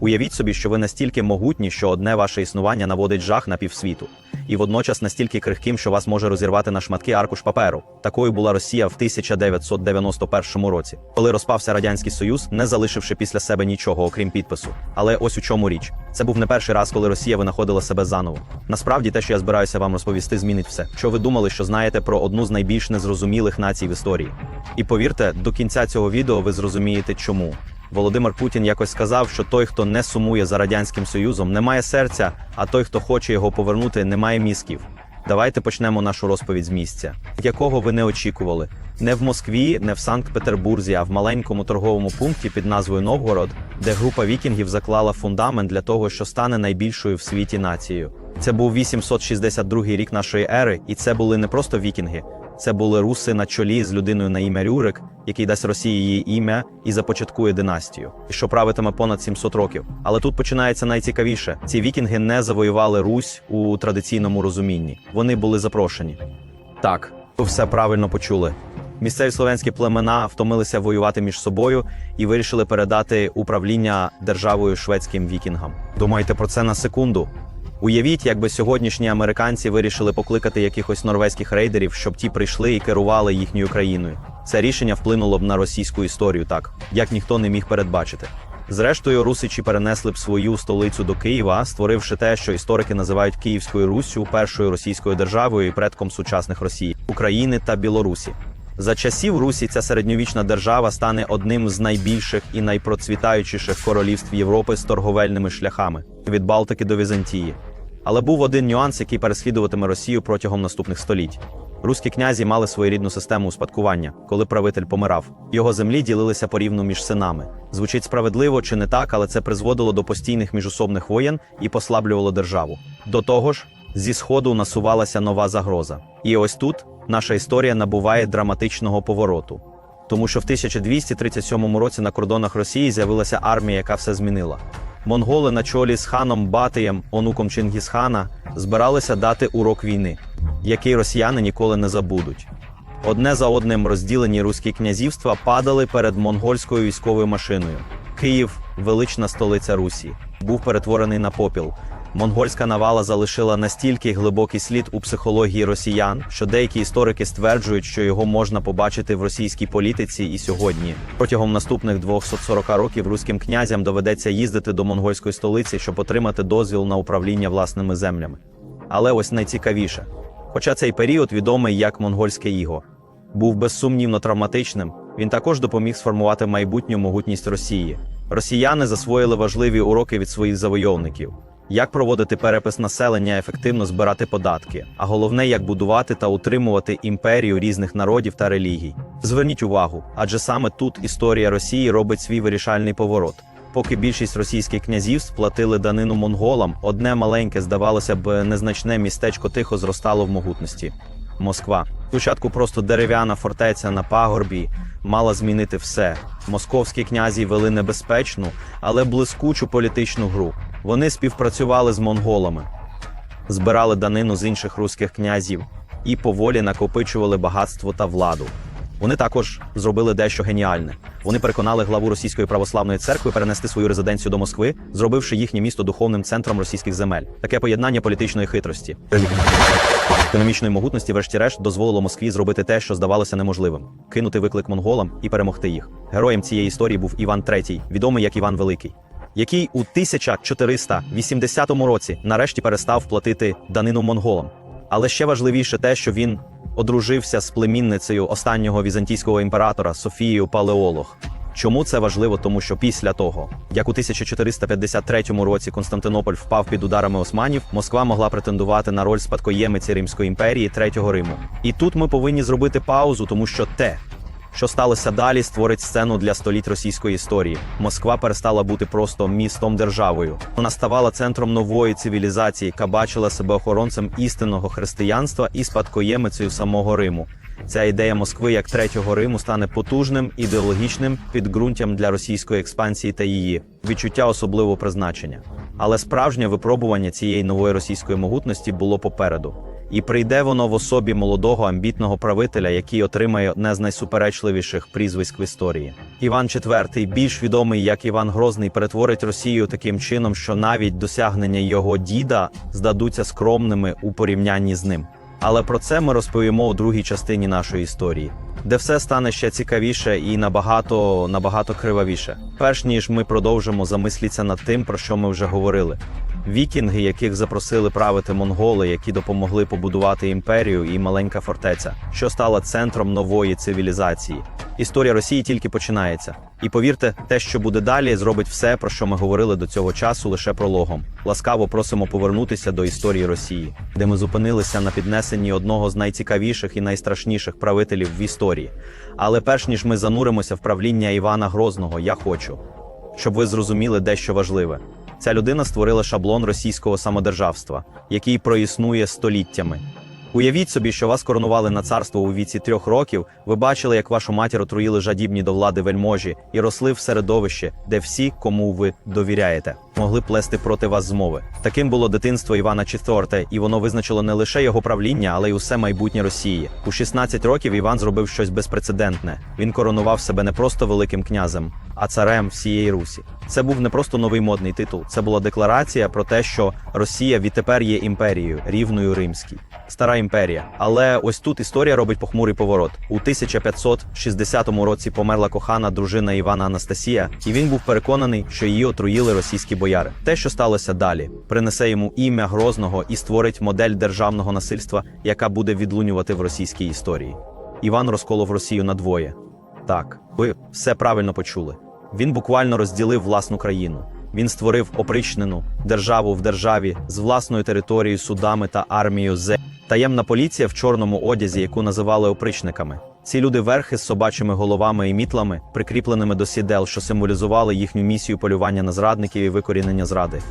Уявіть собі, що ви настільки могутні, що одне ваше існування наводить жах на півсвіту, і водночас настільки крихким, що вас може розірвати на шматки аркуш паперу. Такою була Росія в 1991 році, коли розпався радянський союз, не залишивши після себе нічого, окрім підпису. Але ось у чому річ. Це був не перший раз, коли Росія винаходила себе заново. Насправді, те, що я збираюся вам розповісти, змінить все. Що ви думали, що знаєте про одну з найбільш незрозумілих націй в історії? І повірте, до кінця цього відео ви зрозумієте, чому. Володимир Путін якось сказав, що той, хто не сумує за радянським союзом, не має серця, а той, хто хоче його повернути, не має мізків. Давайте почнемо нашу розповідь з місця, якого ви не очікували. Не в Москві, не в Санкт-Петербурзі, а в маленькому торговому пункті під назвою Новгород, де група вікінгів заклала фундамент для того, що стане найбільшою в світі нацією. Це був 862 рік нашої ери, і це були не просто вікінги, це були руси на чолі з людиною на ім'я Рюрик, який дасть Росії її ім'я і започаткує династію, що правитиме понад 700 років. Але тут починається найцікавіше: ці вікінги не завоювали Русь у традиційному розумінні. Вони були запрошені. Так, ви все правильно почули. Місцеві слов'янські племена втомилися воювати між собою і вирішили передати управління державою шведським вікінгам. Думайте про це на секунду. Уявіть, якби сьогоднішні американці вирішили покликати якихось норвезьких рейдерів, щоб ті прийшли і керували їхньою країною. Це рішення вплинуло б на російську історію, так як ніхто не міг передбачити. Зрештою, русичі перенесли б свою столицю до Києва, створивши те, що історики називають Київською Руссю, першою російською державою і предком сучасних Росії, України та Білорусі. За часів Русі ця середньовічна держава стане одним з найбільших і найпроцвітаючіших королівств Європи з торговельними шляхами від Балтики до Візантії. Але був один нюанс, який переслідуватиме Росію протягом наступних століть. Руські князі мали своєрідну систему успадкування, коли правитель помирав. Його землі ділилися порівну між синами. Звучить справедливо чи не так, але це призводило до постійних міжусобних воєн і послаблювало державу. До того ж, зі сходу насувалася нова загроза. І ось тут наша історія набуває драматичного повороту. Тому що в 1237 році на кордонах Росії з'явилася армія, яка все змінила. Монголи на чолі з ханом Батиєм, онуком Чингісхана, збиралися дати урок війни, який росіяни ніколи не забудуть. Одне за одним розділені руські князівства падали перед монгольською військовою машиною. Київ, велична столиця Русі, був перетворений на попіл. Монгольська навала залишила настільки глибокий слід у психології росіян, що деякі історики стверджують, що його можна побачити в російській політиці і сьогодні. Протягом наступних 240 років руським князям доведеться їздити до монгольської столиці, щоб отримати дозвіл на управління власними землями. Але ось найцікавіше. Хоча цей період відомий як монгольське іго, був безсумнівно травматичним, він також допоміг сформувати майбутню могутність Росії. Росіяни засвоїли важливі уроки від своїх завойовників. Як проводити перепис населення, ефективно збирати податки, а головне, як будувати та утримувати імперію різних народів та релігій. Зверніть увагу, адже саме тут історія Росії робить свій вирішальний поворот. Поки більшість російських князів сплатили данину монголам, одне маленьке, здавалося б, незначне містечко тихо зростало в могутності. Москва. Спочатку просто дерев'яна фортеця на пагорбі мала змінити все. Московські князі вели небезпечну, але блискучу політичну гру. Вони співпрацювали з монголами, збирали данину з інших руських князів і поволі накопичували багатство та владу. Вони також зробили дещо геніальне. Вони переконали главу російської православної церкви перенести свою резиденцію до Москви, зробивши їхнє місто духовним центром російських земель. Таке поєднання політичної хитрості, економічної могутності, врешті-решт, дозволило Москві зробити те, що здавалося неможливим кинути виклик монголам і перемогти їх. Героєм цієї історії був Іван III, відомий як Іван Великий, який у 1480 році нарешті перестав платити данину монголам. Але ще важливіше те, що він одружився з племінницею останнього візантійського імператора Софією Палеолог. Чому це важливо? Тому що після того, як у 1453 році Константинополь впав під ударами османів, Москва могла претендувати на роль спадкоємиці Римської імперії Третього Риму. І тут ми повинні зробити паузу, тому що те, що сталося далі, створить сцену для століть російської історії. Москва перестала бути просто містом державою. Вона ставала центром нової цивілізації, яка бачила себе охоронцем істинного християнства і спадкоємицею самого Риму. Ця ідея Москви як третього Риму стане потужним ідеологічним підґрунтям для російської експансії та її відчуття особливого призначення. Але справжнє випробування цієї нової російської могутності було попереду. І прийде воно в особі молодого амбітного правителя, який отримає одне з найсуперечливіших прізвиськ в історії. Іван IV, більш відомий як Іван Грозний, перетворить Росію таким чином, що навіть досягнення його діда здадуться скромними у порівнянні з ним. Але про це ми розповімо у другій частині нашої історії, де все стане ще цікавіше і набагато набагато кривавіше. Перш ніж ми продовжимо замислитися над тим, про що ми вже говорили. Вікінги, яких запросили правити монголи, які допомогли побудувати імперію, і маленька фортеця, що стала центром нової цивілізації. Історія Росії тільки починається. І повірте, те, що буде далі, зробить все, про що ми говорили до цього часу, лише прологом. Ласкаво просимо повернутися до історії Росії, де ми зупинилися на піднесенні одного з найцікавіших і найстрашніших правителів в історії. Але перш ніж ми зануримося в правління Івана Грозного, я хочу, щоб ви зрозуміли дещо важливе. Ця людина створила шаблон російського самодержавства, який проіснує століттями. Уявіть собі, що вас коронували на царство у віці трьох років. Ви бачили, як вашу матір отруїли жадібні до влади вельможі і росли в середовище, де всі, кому ви довіряєте, могли плести проти вас змови. Таким було дитинство Івана IV, і воно визначило не лише його правління, але й усе майбутнє Росії. У 16 років Іван зробив щось безпрецедентне. Він коронував себе не просто великим князем, а царем всієї Русі. Це був не просто новий модний титул, це була декларація про те, що Росія відтепер є імперією, рівною римській. Стара імперія. Але ось тут історія робить похмурий поворот. У 1560 році померла кохана дружина Івана Анастасія, і він був переконаний, що її отруїли російські бояри. Те, що сталося далі, принесе йому ім'я Грозного і створить модель державного насильства, яка буде відлунювати в російській історії. Іван розколов Росію на двоє. Так, ви все правильно почули. Він буквально розділив власну країну. Він створив опричнену державу в державі з власною територією, судами та армією з таємна поліція в чорному одязі, яку називали опричниками. Ці люди верхи з собачими головами і мітлами, прикріпленими до сідел, що символізували їхню місію полювання на зрадників і викорінення зради.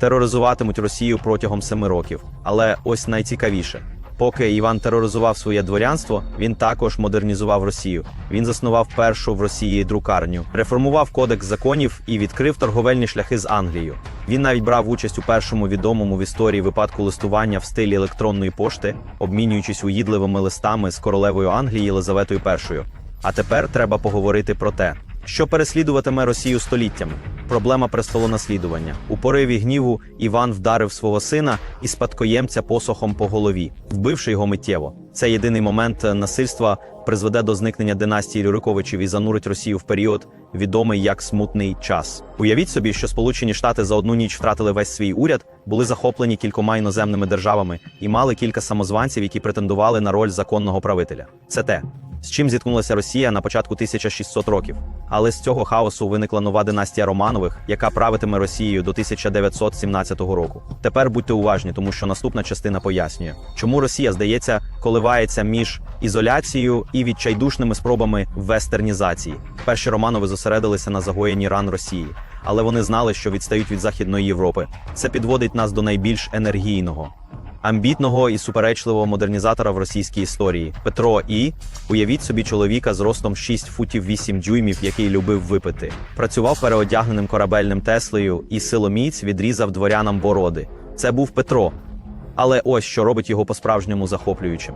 Тероризуватимуть Росію протягом семи років. Але ось найцікавіше. Поки Іван тероризував своє дворянство, він також модернізував Росію. Він заснував першу в Росії друкарню, реформував кодекс законів і відкрив торговельні шляхи з Англією. Він навіть брав участь у першому відомому в історії випадку листування в стилі електронної пошти, обмінюючись уїдливими листами з королевою Англії Єлизаветою І. А тепер треба поговорити про те, що переслідуватиме Росію століттями. Проблема престолонаслідування. У пориві гніву Іван вдарив свого сина і спадкоємця посохом по голові, вбивши його миттєво. Це єдиний момент насильства призведе до зникнення династії Рюриковичів і занурить Росію в період, відомий як смутний час. Уявіть собі, що Сполучені Штати за одну ніч втратили весь свій уряд, були захоплені кількома іноземними державами і мали кілька самозванців, які претендували на роль законного правителя. Це те, з чим зіткнулася Росія на початку 1600 років. Але з цього хаосу виникла нова династія Романових, яка правитиме Росією до 1917 року. Тепер будьте уважні, тому що наступна частина пояснює, чому Росія, здається, коливається між ізоляцією і відчайдушними спробами вестернізації. Перші Романови зосередилися на загоєнні ран Росії, але вони знали, що відстають від Західної Європи. Це підводить нас до найбільш енергійного амбітного і суперечливого модернізатора в російській історії Петро І. Уявіть собі чоловіка з ростом 6 футів 8 дюймів, який любив випити. Працював переодягненим корабельним Теслею і силоміць відрізав дворянам бороди. Це був Петро. Але ось що робить його по-справжньому захоплюючим.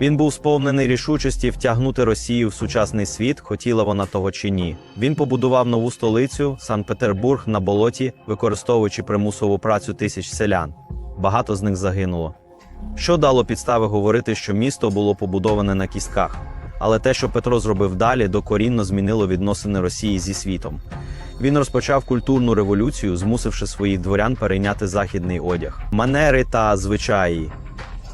Він був сповнений рішучості втягнути Росію в сучасний світ, хотіла вона того чи ні. Він побудував нову столицю Санкт-Петербург на болоті, використовуючи примусову працю тисяч селян. Багато з них загинуло. Що дало підстави говорити, що місто було побудоване на кістках. Але те, що Петро зробив далі, докорінно змінило відносини Росії зі світом. Він розпочав культурну революцію, змусивши своїх дворян перейняти західний одяг, манери та звичаї.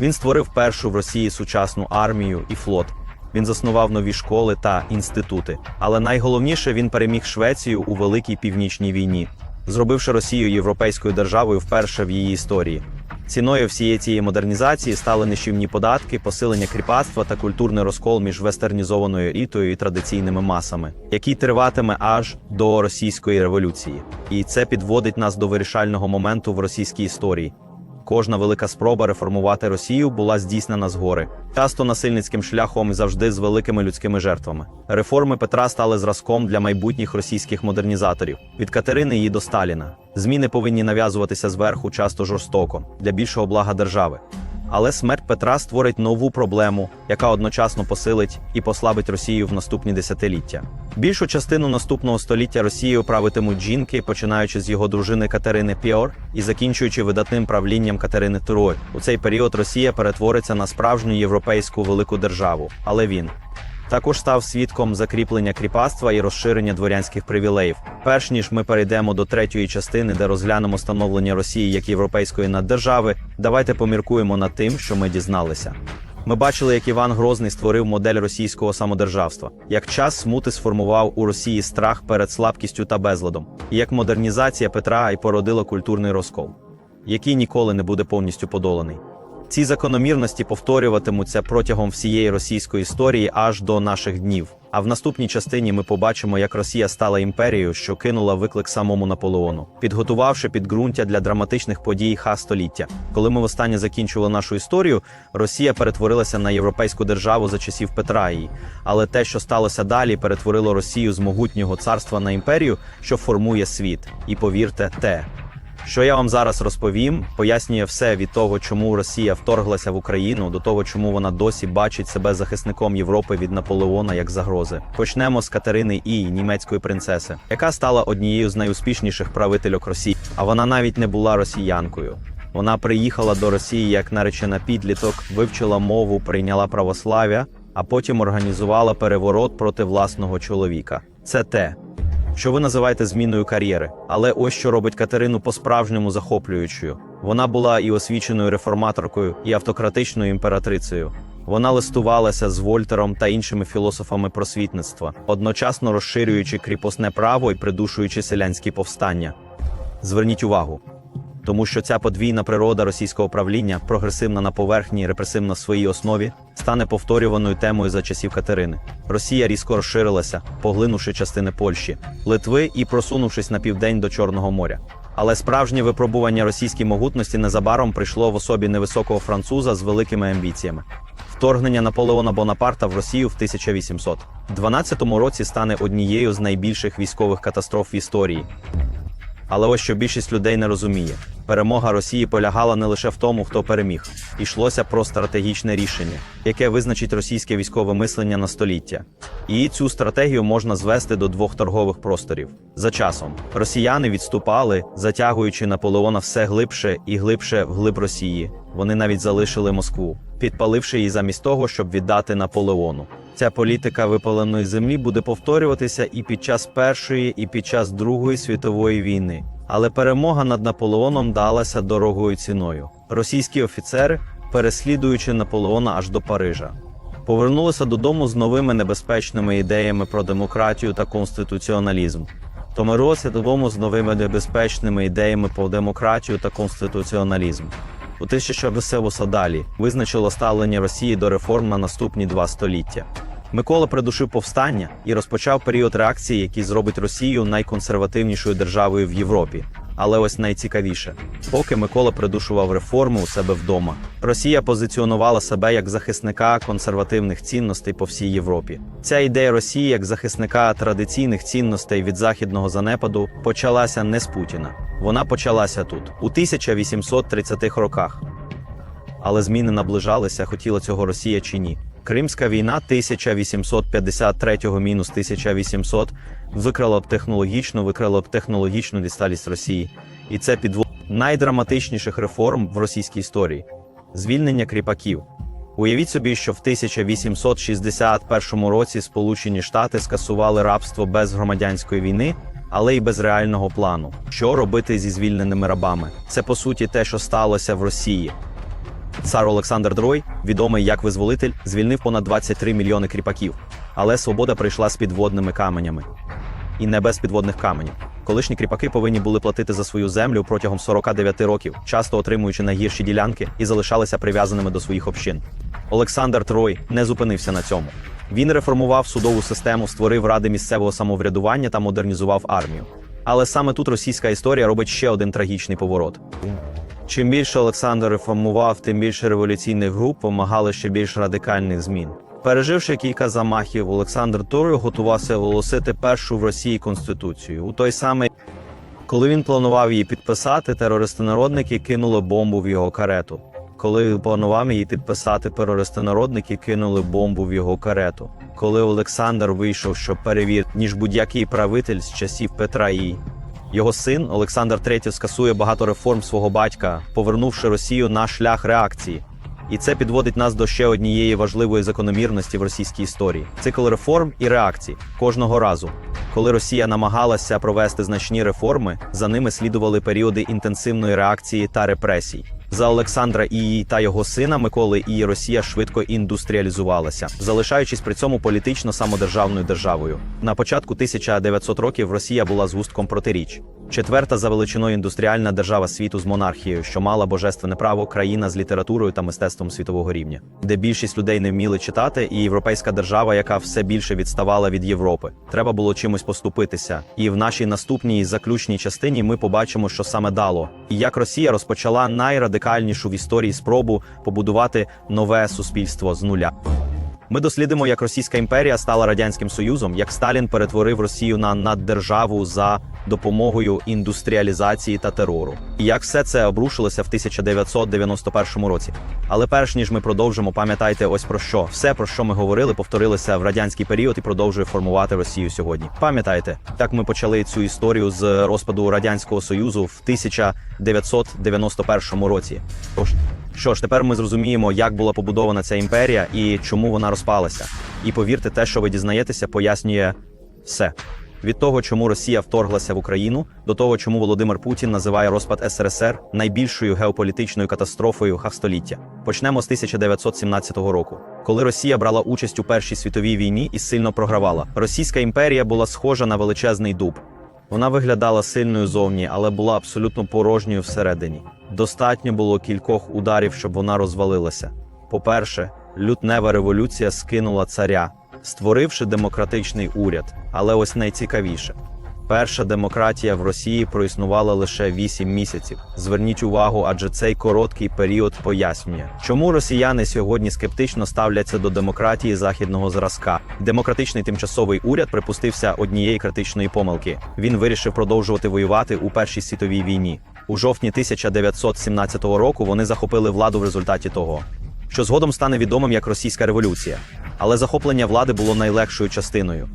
Він створив першу в Росії сучасну армію і флот. Він заснував нові школи та інститути. Але найголовніше він переміг Швецію у Великій Північній війні, зробивши Росію європейською державою вперше в її історії. Ціною всієї цієї модернізації стали нищівні податки, посилення кріпацтва та культурний розкол між вестернізованою елітою і традиційними масами, який триватиме аж до російської революції. І це підводить нас до вирішального моменту в російській історії. Кожна велика спроба реформувати Росію була здійснена згори, часто насильницьким шляхом і завжди з великими людськими жертвами. Реформи Петра стали зразком для майбутніх російських модернізаторів від Катерини і до Сталіна. Зміни повинні нав'язуватися зверху, часто жорстоко, для більшого блага держави. Але смерть Петра створить нову проблему, яка одночасно посилить і послабить Росію в наступні десятиліття. Більшу частину наступного століття Росією правитимуть жінки, починаючи з його дружини Катерини Піор і закінчуючи видатним правлінням Катерини II. У цей період Росія перетвориться на справжню європейську велику державу. Але він також став свідком закріплення кріпацтва і розширення дворянських привілеїв. Перш ніж ми перейдемо до третьої частини, де розглянемо становлення Росії як європейської наддержави, давайте поміркуємо над тим, що ми дізналися. Ми бачили, як Іван Грозний створив модель російського самодержавства, як час смути сформував у Росії страх перед слабкістю та безладом, і як модернізація Петра і породила культурний розкол, який ніколи не буде повністю подоланий. Ці закономірності повторюватимуться протягом всієї російської історії аж до наших днів. А в наступній частині ми побачимо, як Росія стала імперією, що кинула виклик самому Наполеону, підготувавши підґрунтя для драматичних подій ха століття. Коли ми востаннє закінчували нашу історію, Росія перетворилася на європейську державу за часів Петра. її. Але те, що сталося далі, перетворило Росію з могутнього царства на імперію, що формує світ. І повірте, те. Що я вам зараз розповім, пояснює все від того, чому Росія вторглася в Україну, до того, чому вона досі бачить себе захисником Європи від Наполеона як загрози. Почнемо з Катерини І, німецької принцеси, яка стала однією з найуспішніших правительок Росії. А вона навіть не була росіянкою. Вона приїхала до Росії як наречена підліток, вивчила мову, прийняла православ'я, а потім організувала переворот проти власного чоловіка. Це те, що ви називаєте зміною кар'єри. Але ось що робить Катерину по-справжньому захоплюючою. Вона була і освіченою реформаторкою, і автократичною імператрицею. Вона листувалася з Вольтером та іншими філософами просвітництва, одночасно розширюючи кріпосне право і придушуючи селянські повстання. Зверніть увагу, тому що ця подвійна природа російського правління, прогресивна на поверхні, репресивна в своїй основі, стане повторюваною темою за часів Катерини. Росія різко розширилася, поглинувши частини Польщі, Литви і просунувшись на південь до Чорного моря. Але справжнє випробування російської могутності незабаром прийшло в особі невисокого француза з великими амбіціями. Вторгнення Наполеона Бонапарта в Росію в 1812 році стане однією з найбільших військових катастроф в історії. Але ось що більшість людей не розуміє: перемога Росії полягала не лише в тому, хто переміг, йшлося про стратегічне рішення, яке визначить російське військове мислення на століття. І цю стратегію можна звести до двох торгових просторів. За часом росіяни відступали, затягуючи Наполеона все глибше і глибше вглиб Росії. Вони навіть залишили Москву, підпаливши її замість того, щоб віддати Наполеону. Ця політика випаленої землі буде повторюватися і під час Першої, і під час Другої світової війни. Але перемога над Наполеоном далася дорогою ціною. Російські офіцери, переслідуючи Наполеона аж до Парижа, повернулися додому з новими небезпечними ідеями про демократію та конституціоналізм. Томирося додому з новими небезпечними ідеями про демократію та конституціоналізм. У 1900 далі визначило ставлення Росії до реформ на наступні два століття. Микола придушив повстання і розпочав період реакції, який зробить Росію найконсервативнішою державою в Європі. Але ось найцікавіше, поки Микола придушував реформи у себе вдома, Росія позиціонувала себе як захисника консервативних цінностей по всій Європі. Ця ідея Росії як захисника традиційних цінностей від західного занепаду почалася не з Путіна. Вона почалася тут, у 1830-х роках. Але зміни наближалися, хотіла цього Росія чи ні. Кримська війна 1853-1800 викрала б технологічну, викрала б технологічну дісталість Росії, і це підвод найдраматичніших реформ в російській історії звільнення кріпаків. Уявіть собі, що в 1861 році Сполучені Штати скасували рабство без громадянської війни, але й без реального плану. Що робити зі звільненими рабами? Це по суті те, що сталося в Росії. Цар Олександр II, відомий як визволитель, звільнив понад 23 мільйони кріпаків. Але свобода прийшла з підводними каменями. І не без підводних каменів. Колишні кріпаки повинні були платити за свою землю протягом 49 років, часто отримуючи найгірші ділянки і залишалися прив'язаними до своїх общин. Олександр Трой не зупинився на цьому. Він реформував судову систему, створив ради місцевого самоврядування та модернізував армію. Але саме тут російська історія робить ще один трагічний поворот. Чим більше Олександр реформував, тим більше революційних груп вимагали ще більш радикальних змін. Переживши кілька замахів, Олександр Турою готувався оголосити першу в Росії конституцію. У той самий, коли він планував її підписати, терористи-народники кинули бомбу в його карету. Коли планував її підписати терористи-народники кинули бомбу в його карету. Коли Олександр вийшов, щоб перевірити, ніж будь-який правитель з часів Петра І. Його син Олександр III скасує багато реформ свого батька, повернувши Росію на шлях реакції. І це підводить нас до ще однієї важливої закономірності в російській історії: цикл реформ і реакцій кожного разу. Коли Росія намагалася провести значні реформи, за ними слідували періоди інтенсивної реакції та репресій. За Олександра Ії та його сина Миколи Ії Росія швидко індустріалізувалася, залишаючись при цьому політично самодержавною державою. На початку 1900 років Росія була згустком протиріч. Четверта за величиною індустріальна держава світу з монархією, що мала божественне право, країна з літературою та мистецтвом світового рівня, де більшість людей не вміли читати, і європейська держава, яка все більше відставала від Європи. Треба було чимось поступитися. І в нашій наступній заключній частині ми побачимо, що саме дало, і як Росія розпочала найрадикальнішу в історії спробу побудувати нове суспільство з нуля. Ми дослідимо, як Російська імперія стала радянським союзом, як Сталін перетворив Росію на наддержаву за допомогою індустріалізації та терору, і як все це обрушилося в 1991 році. Але перш ніж ми продовжимо, пам'ятайте ось про що все, про що ми говорили, повторилося в радянський період і продовжує формувати Росію сьогодні. Пам'ятайте, так ми почали цю історію з розпаду радянського союзу в 1991 році. Тож що ж, тепер ми зрозуміємо, як була побудована ця імперія і чому вона розпалася. І повірте, те, що ви дізнаєтеся, пояснює все. Від того, чому Росія вторглася в Україну, до того, чому Володимир Путін називає розпад СРСР найбільшою геополітичною катастрофою століття. Почнемо з 1917 року, коли Росія брала участь у Першій світовій війні і сильно програвала. Російська імперія була схожа на величезний дуб. Вона виглядала сильною зовні, але була абсолютно порожньою всередині. Достатньо було кількох ударів, щоб вона розвалилася. По-перше, лютнева революція скинула царя, створивши демократичний уряд. Але ось найцікавіше. Перша демократія в Росії проіснувала лише 8 місяців. Зверніть увагу, адже цей короткий період пояснює, чому росіяни сьогодні скептично ставляться до демократії західного зразка. Демократичний тимчасовий уряд припустився однієї критичної помилки. Він вирішив продовжувати воювати у Першій світовій війні. У жовтні 1917 року вони захопили владу в результаті того, що згодом стане відомим як російська революція. Але захоплення влади було найлегшою частиною.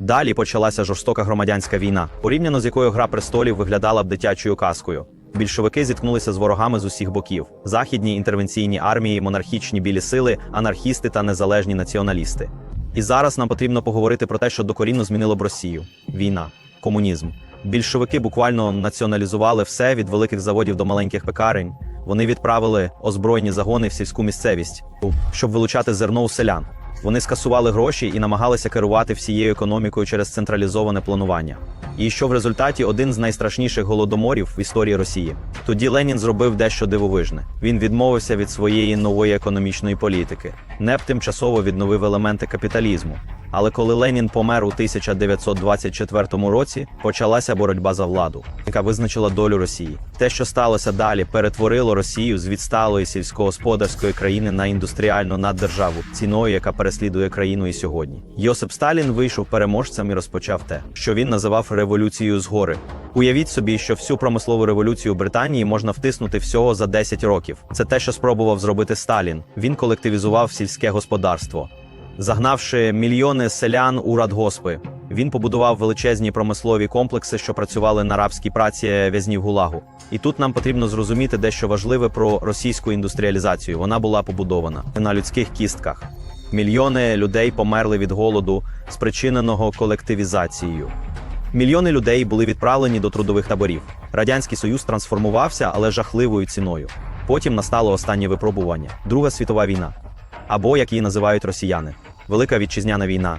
Далі почалася жорстока громадянська війна, порівняно з якою гра престолів виглядала б дитячою казкою. Більшовики зіткнулися з ворогами з усіх боків: західні інтервенційні армії, монархічні білі сили, анархісти та незалежні націоналісти. І зараз нам потрібно поговорити про те, що докорінно змінило б Росію: війна, комунізм. Більшовики буквально націоналізували все від великих заводів до маленьких пекарень. Вони відправили озброєні загони в сільську місцевість, щоб вилучати зерно у селян. Вони скасували гроші і намагалися керувати всією економікою через централізоване планування. І що в результаті один з найстрашніших голодоморів в історії Росії. Тоді Ленін зробив дещо дивовижне. Він відмовився від своєї нової економічної політики. НЕП тимчасово відновив елементи капіталізму. Але коли Ленін помер у 1924 році, почалася боротьба за владу, яка визначила долю Росії. Те, що сталося далі, перетворило Росію з відсталої сільськогосподарської країни на індустріальну наддержаву, ціною, яка переслідує країну і сьогодні. Йосип Сталін вийшов переможцем і розпочав те, що він називав революцією згори. Уявіть собі, що всю промислову революцію Британії можна втиснути всього за 10 років. Це те, що спробував зробити Сталін. Він колективізував сільське господарство. Загнавши мільйони селян у радгоспи, він побудував величезні промислові комплекси, що працювали на рабській праці в'язнів Гулагу. І тут нам потрібно зрозуміти дещо важливе про російську індустріалізацію. Вона була побудована на людських кістках. Мільйони людей померли від голоду, спричиненого колективізацією. Мільйони людей були відправлені до трудових таборів. Радянський Союз трансформувався, але жахливою ціною. Потім настало останнє випробування Друга світова війна, або як її називають росіяни, Велика вітчизняна війна.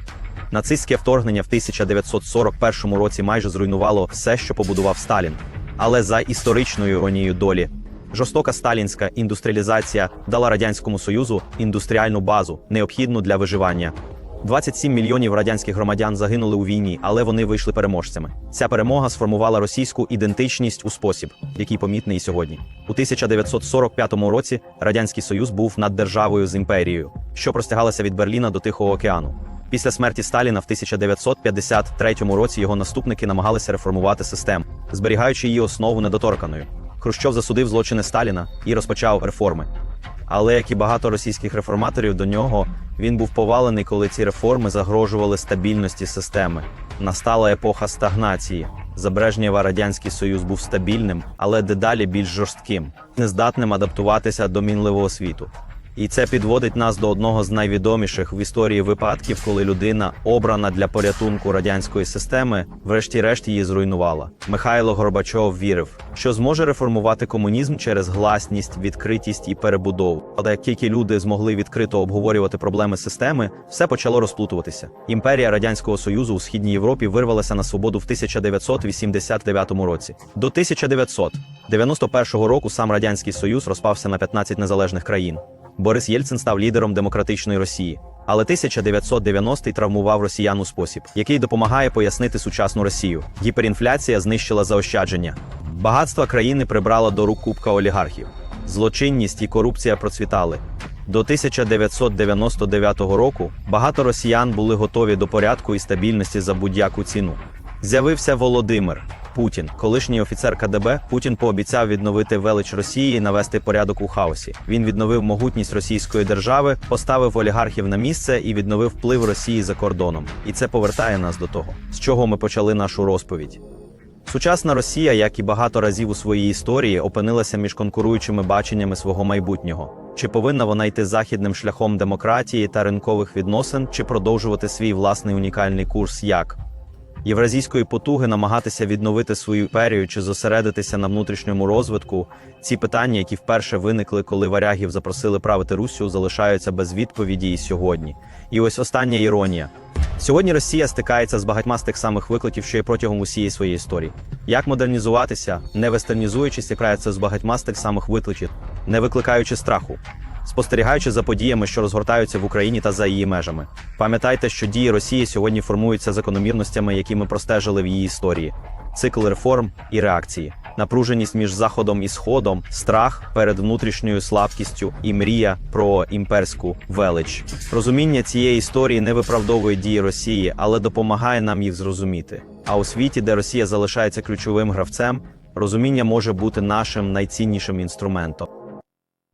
Нацистське вторгнення в 1941 році майже зруйнувало все, що побудував Сталін. Але за історичною іронією долі, жорстока сталінська індустріалізація дала радянському союзу індустріальну базу, необхідну для виживання. 27 мільйонів радянських громадян загинули у війні, але вони вийшли переможцями. Ця перемога сформувала російську ідентичність у спосіб, який помітний і сьогодні. У 1945 році радянський союз був над державою з імперією, що простягалася від Берліна до Тихого океану. Після смерті Сталіна в 1953 році його наступники намагалися реформувати систему, зберігаючи її основу недоторканою. Хрущов засудив злочини Сталіна і розпочав реформи. Але як і багато російських реформаторів до нього, він був повалений, коли ці реформи загрожували стабільності системи. Настала епоха стагнації. За Брежнєва радянський союз був стабільним, але дедалі більш жорстким, нездатним адаптуватися до мінливого світу. І це підводить нас до одного з найвідоміших в історії випадків, коли людина, обрана для порятунку радянської системи, врешті-решт її зруйнувала. Михайло Горбачов вірив, що зможе реформувати комунізм через гласність, відкритість і перебудову. Але як тільки люди змогли відкрито обговорювати проблеми системи, все почало розплутуватися. Імперія радянського союзу у східній Європі вирвалася на свободу в 1989 році. До 1991 року сам радянський союз розпався на 15 незалежних країн. Борис Єльцин став лідером демократичної Росії. Але 1990-й травмував росіян у спосіб, який допомагає пояснити сучасну Росію. Гіперінфляція знищила заощадження. Багатство країни прибрало до рук кубка олігархів. Злочинність і корупція процвітали. До 1999 року багато росіян були готові до порядку і стабільності за будь-яку ціну. З'явився Володимир Путін, колишній офіцер КДБ. Путін пообіцяв відновити велич Росії і навести порядок у хаосі. Він відновив могутність російської держави, поставив олігархів на місце і відновив вплив Росії за кордоном. І це повертає нас до того, з чого ми почали нашу розповідь. Сучасна Росія, як і багато разів у своїй історії, опинилася між конкуруючими баченнями свого майбутнього. Чи повинна вона йти західним шляхом демократії та ринкових відносин, чи продовжувати свій власний унікальний курс як євразійської потуги намагатися відновити свою імперію чи зосередитися на внутрішньому розвитку? Ці питання, які вперше виникли, коли варягів запросили правити Руссю, залишаються без відповіді і сьогодні. І ось остання іронія. Сьогодні Росія стикається з багатьма з тих самих викликів, що й протягом усієї своєї історії. Як модернізуватися, не вестернізуючись, якрається з багатьма з тих самих викликів, не викликаючи страху, спостерігаючи за подіями, що розгортаються в Україні та за її межами. Пам'ятайте, що дії Росії сьогодні формуються закономірностями, які ми простежили в її історії. Цикл реформ і реакції, напруженість між заходом і сходом, страх перед внутрішньою слабкістю і мрія про імперську велич. Розуміння цієї історії не виправдовує дії Росії, але допомагає нам їх зрозуміти. А у світі, де Росія залишається ключовим гравцем, розуміння може бути нашим найціннішим інструментом.